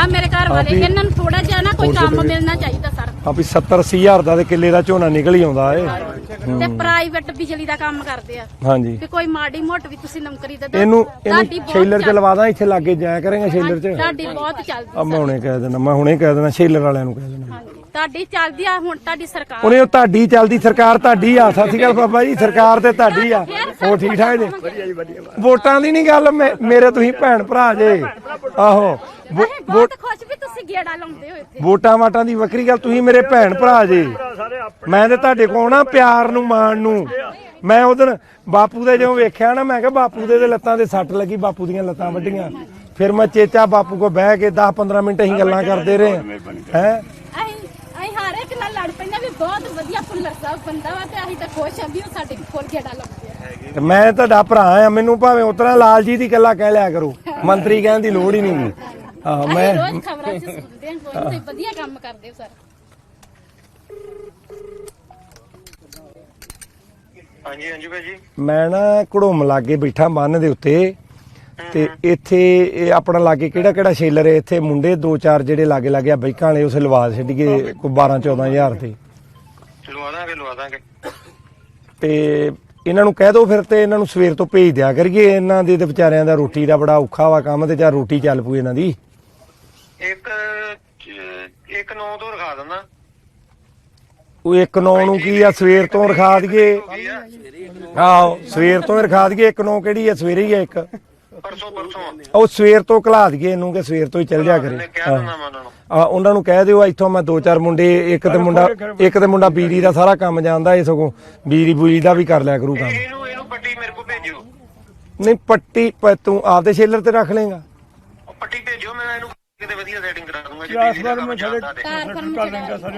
ਆ ਮੇਰੇ ਘਰ ਵਾਲੇ ਇਹਨਾਂ ਨੂੰ ਥੋੜਾ ਜਿਹਾ ਨਾ ਕੋਈ ਕੰਮ ਮਿਲਣਾ ਚਾਹੀਦਾ ਸਰ। ਆ ਵੀ 70 80 ਹਜ਼ਾਰ ਦਾ ਤੇ ਕਿੱਲੇ ਦਾ ਝੋਨਾ ਨਿਕਲ ਹੀ ਆਉਂਦਾ ਏ। ਤੇ ਪ੍ਰਾਈਵੇਟ ਬਿਜਲੀ ਦਾ ਕੰਮ ਕਰਦੇ ਆ। ਹਾਂਜੀ। ਵੀ ਕੋਈ ਮਾੜੀ ਮੋਟ ਵੀ ਤੁਸੀਂ ਨੌਕਰੀ ਦੇ ਦਿਓ। ਇਹਨੂੰ ਤੁਹਾਡੀ ਇਹਨੂੰ ਬਹੁਤ ਸ਼ੇਲਰ ਚ ਚੱਲ- ਲਵਾ ਦਾਂ ਇੱਥੇ ਲਾਗੇ ਜਾਇਆ ਕਰਾਂਗੇ ਸ਼ੇਲਰ ਚ। ਤੁਹਾਡੀ ਬਹੁਤ ਚੱਲਦੀ ਆ ਮੈਂ ਹੁਣੇ ਕਹਿ ਦੇਣਾ ਮੈਂ ਹੁਣੇ ਕਹਿ ਦੇਣਾ ਸ਼ੇਲਰ ਵਾਲਿਆਂ ਨੂੰ ਕਹਿ ਦੇਣਾ ਹਾਂਜੀ ਤੁਹਾਡੀ ਚੱਲਦੀ ਆ ਹੁਣ ਤੁਹਾਡੀ ਸਰਕਾਰ ਉਹਨੇ ਉਹ ਤੁਹਾਡੀ ਚੱਲਦੀ ਸਰਕਾਰ ਤੁਹਾਡੀ ਆ। ਸਤਿ ਸ਼੍ਰੀ ਅਕਾਲ ਬਾਬਾ ਜੀ ਸਰਕਾਰ ਤੇ ਤੁਹਾਡੀ ਆ। ਉਹ ਠੀਕ ਠਾਕ ਨੇ ਵੋਟਾਂ ਦੀ ਨਹੀਂ ਗੱਲ ਮੇ- ਮੇਰੇ ਤੁਸੀਂ ਭੈਣ ਭਰਾ ਜੇ। ਆਹੋ। ਵੋ- ਅਸੀਂ ਬਹੁਤ ਖੁਸ਼ ਵੀ ਤੁਸੀਂ ਗੇੜਾ ਲਾਉਂਦੇ ਹੋ ਇੱਥੇ। ਵੋਟਾਂ ਵਾਟਾਂ ਦੀ ਵੱਖਰੀ ਗੱਲ ਤੁਸੀਂ ਮੇਰੇ ਭੈਣ ਭਰਾ ਜੇ। ਮੈਂ ਤੇ ਤੁਹਾਡੇ ਕੋਲ ਨਾ ਪਿਆਰ ਨੂੰ ਮਾਣ ਨੂੰ। ਮੈਂ ਉਦੋਂ ਬਾਪੂ ਦੇ ਜਦੋਂ ਵੇਖਿਆ ਨਾ ਮੈਂ ਕਿਹਾ ਬਾਪੂ ਦੇ ਤੇ ਲੱਤਾਂ ਤੇ ਸੱਟ ਲੱਗੀ ਬਾਪੂ ਦੀਆਂ ਲੱਤਾਂ ਵੱਡੀਆਂ ਫਿਰ ਮੈਂ ਚੇਚਾ ਬਾਪੂ ਕੋ ਬਹਿ ਕੇ 10 15 ਮਿੰਟ ਅਸੀਂ ਗੱਲਾਂ ਕਰਦੇ ਰਹੇ। ਹੈ? ਅਸੀਂ ਅਸੀਂ ਹਰ ਇੱਕ ਨਾਲ ਲੜ ਪੈਂਦੇ ਵੀ ਬਹੁਤ ਵਧੀਆ ਫੁੱਲਰ ਸਾਹਿਬ ਬੰਦਾ ਵਾ ਤੇ ਅਸੀਂ ਤਾਂ ਖੁਸ਼ ਆ ਵੀ ਉਹ ਸਾਡੇ ਕੋਲ ਗੇੜਾ ਲਾਉਂਦੇ ਆ। ਤੇ ਮੈਂ ਤੁਹਾਡਾ ਭਰਾ ਆ ਮੈਨੂੰ ਭਾਵੇਂ ਉਤਰਾ ਲਾਲ ਜੀ ਦੀ ਗੱਲਾਂ ਕਹਿ ਲਿਆ ਕਰੋ। ਮੰਤਰੀ ਕਹਿਣ ਦੀ ਲੋੜ ਹੀ ਨਹੀਂ। ਅਸੀਂ ਮੈਂ ਰੋਜ਼ ਖਬਰਾਂ 'ਚ ਸੁਣਦੇ ਹਾਂ ਕੋਈ ਤੁਸੀਂ ਵਧੀਆ ਕੰਮ ਕਰਦੇ ਹੋ ਸਰ। ਹਾਂਜੀ ਹਾਂਜੀ ਭਾਜੀ ਮੈਂ ਨਾ ਘੜੋਮ ਲਾਗੇ ਬੈਠਾ ਬੰਨ ਦੇ ਉੱਤੇ ਤੇ ਇੱਥੇ ਇਹ ਆਪਣਾ ਲਾਗੇ ਕਿਹੜਾ ਕਿਹੜਾ ਸ਼ੇਲਰ ਹੈ ਇੱਥੇ ਮੁੰਡੇ ਦੋ ਚਾਰ ਜਿਹੜੇ ਲਾਗੇ ਲਾਗੇ ਆ ਬਾਈਕਾਂ ਵਾਲੇ ਉਸ ਲਵਾ ਛੱਡੀਏ ਕੋਈ 12 14000 ਤੇ। ਲਵਾ ਦਾਂਗੇ ਲਵਾ ਦਾਂਗੇ। ਤੇ ਇਹਨਾਂ ਨੂੰ ਕਹਿ ਦਿਓ ਫਿਰ ਤੇ ਇਹਨਾਂ ਨੂੰ ਸਵੇਰ ਤੋਂ ਭੇਜ ਦਿਆ ਕਰੀਏ। ਇਹਨਾਂ ਦੇ ਤੇ ਵਿਚਾਰਿਆਂ ਦਾ ਰੋਟੀ ਦਾ ਬੜਾ ਔਖਾ ਵਾ ਕੰਮ ਤੇ ਜਾਂ ਰੋਟੀ ਚੱਲ ਪੂ ਇਹਨਾਂ ਦੀ। ਇੱਕ ਇੱਕ ਨੌ ਤੋਂ ਰਖਾ ਦਿੰਦਾ। ਉਹ ਇੱਕ ਨੌ ਨੂੰ ਕੀ ਆ? ਸਵੇਰ ਤੋਂ ਰਖਾ ਦਈਏ। ਆਹੋ ਸਵੇਰ ਤੋਂ ਹੀ ਰਖਾ ਦਈਏ। ਇੱਕ ਨੌ ਕਿਹੜੀ ਆ? ਸਵੇਰੇ ਹੀ ਆ ਇੱਕ। ਪਰਸੋਂ ਪਰਸੋਂ। ਉਹ ਸਵੇਰ ਤੋਂ ਘਲਾ ਦਈਏ ਇਹਨੂੰ ਕਿ ਸਵੇਰ ਤੋਂ ਹੀ ਚੱਲ ਜਾ ਕਰੇ। ਮੈਂ ਕਹਿ ਦਿੰਦਾ ਮੈਂ ਉਹਨਾਂ ਨੂੰ। ਆ ਉਹਨਾਂ ਨੂੰ ਕਹਿ ਦਿਓ ਇੱਥੋਂ ਮੈਂ ਦੋ ਚਾਰ ਮੁੰਡੇ ਇੱਕ ਤੇ ਮੁੰਡਾ ਇੱਕ ਤੇ ਮੁੰਡਾ ਬੀਰੀ ਦਾ ਸਾਰਾ ਕੰਮ ਜਾਣਦਾ ਇਹ ਸਗੋਂ। ਬੀਰੀ ਬੂਰੀ ਦਾ ਵੀ ਕਰ ਲਿਆ ਕਰੂ ਕੰਮ। ਇਹਨੂੰ ਇਹਨੂੰ ਪੱਟੀ ਮੇਰੇ ਕੋਲ ਭੇਜਿਓ। ਨਹੀਂ ਪੱਟੀ ਪ- ਤੂੰ ਆਪਦੇ ਸ਼ੇਲਰ ਤੇ ਰੱਖ ਲੇਗਾ ਉਹ ਪੱਟੀ ਭੇਜਿਓ ਮੈਂ ਇਹਨੂੰ ਕਿਤੇ ਵਧੀਆ ਸੈਟਿੰਗ ਕਰਾ ਦੂੰਗਾ ਜੇ ਕਾਰ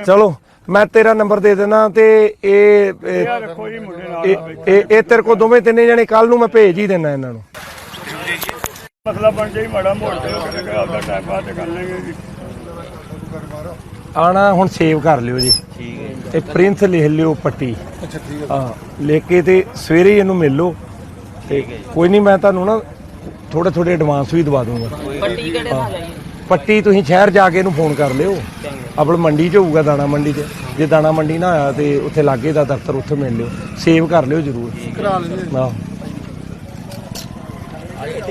ਚਲੋ ਮੈਂ ਤੇਰਾ ਨੰਬਰ ਦੇ ਦੇਣਾ ਤੇ ਇਹ ਇਹ- ਇਹ ਇਹ- ਇਹ ਤੇਰੇ ਕੋ ਦੋਵੇਂ ਤਿੰਨੇ ਜਣੇ ਕੱਲ ਨੂੰ ਮੈਂ ਭੇਜ ਹੀ ਦੇਣਾ ਇਹਨਾਂ ਨੂੰ। ਮਸਲਾ ਬਣ ਜਾਈ ਮਾੜਾ ਮੋੜ ਤੇ ਉਹ ਕਿਤੇ ਆਪਦਾ ਟਾਈਮ ਪਾਸ ਕਰ ਲੈਣਗੇ ਜੀ। ਆਣਾ ਹੁਣ ਸੇਵ ਕਰ ਲਿਓ ਜੀ। ਠੀਕ ਹੈ ਤੇ ਪ੍ਰਿੰਸ ਲਿਖ ਲਿਓ ਪੱਟੀ। ਅੱਛਾ ਠੀਕ ਹੈ। ਹਾਂ ਲਿਖ ਕੇ ਤੇ ਸਵੇਰੇ ਹੀ ਇਹਨੂੰ ਮਿਲ ਲਓ। ਤੇ ਕੋਈ ਨਹੀਂ ਮੈਂ ਤੁਹਾਨੂੰ ਨਾ ਥੋੜੇ ਥੋੜੇ ਐਡਵਾਂਸ ਵੀ ਦਵਾ ਦੂੰਗਾ। ਪੱਟੀ ਕਿਹੜੇ ਨਾਲ ਪੱਟੀ ਤੁਸੀਂ ਸ਼ਹਿਰ ਜਾ ਕੇ ਇਹਨੂੰ ਫੋਨ ਕਰ ਲਿਓ। ਆਪਲ ਮੰਡੀ 'ਚ ਹੋਊਗਾ ਦਾਣਾ ਮੰਡੀ 'ਚ। ਜੇ ਦਾਣਾ ਮੰਡੀ ਨਾ ਆਇਆ ਤੇ ਉੱਥੇ ਲਾਗੇ ਦਾ ਦਫ਼ਤਰ ਉੱਥੇ ਮਿਲ ਲਿਓ। ਸੇਵ ਕਰ ਲਿਓ ਜ਼ਰੂਰ। ਕਰਾ ਲੈਂਦੇ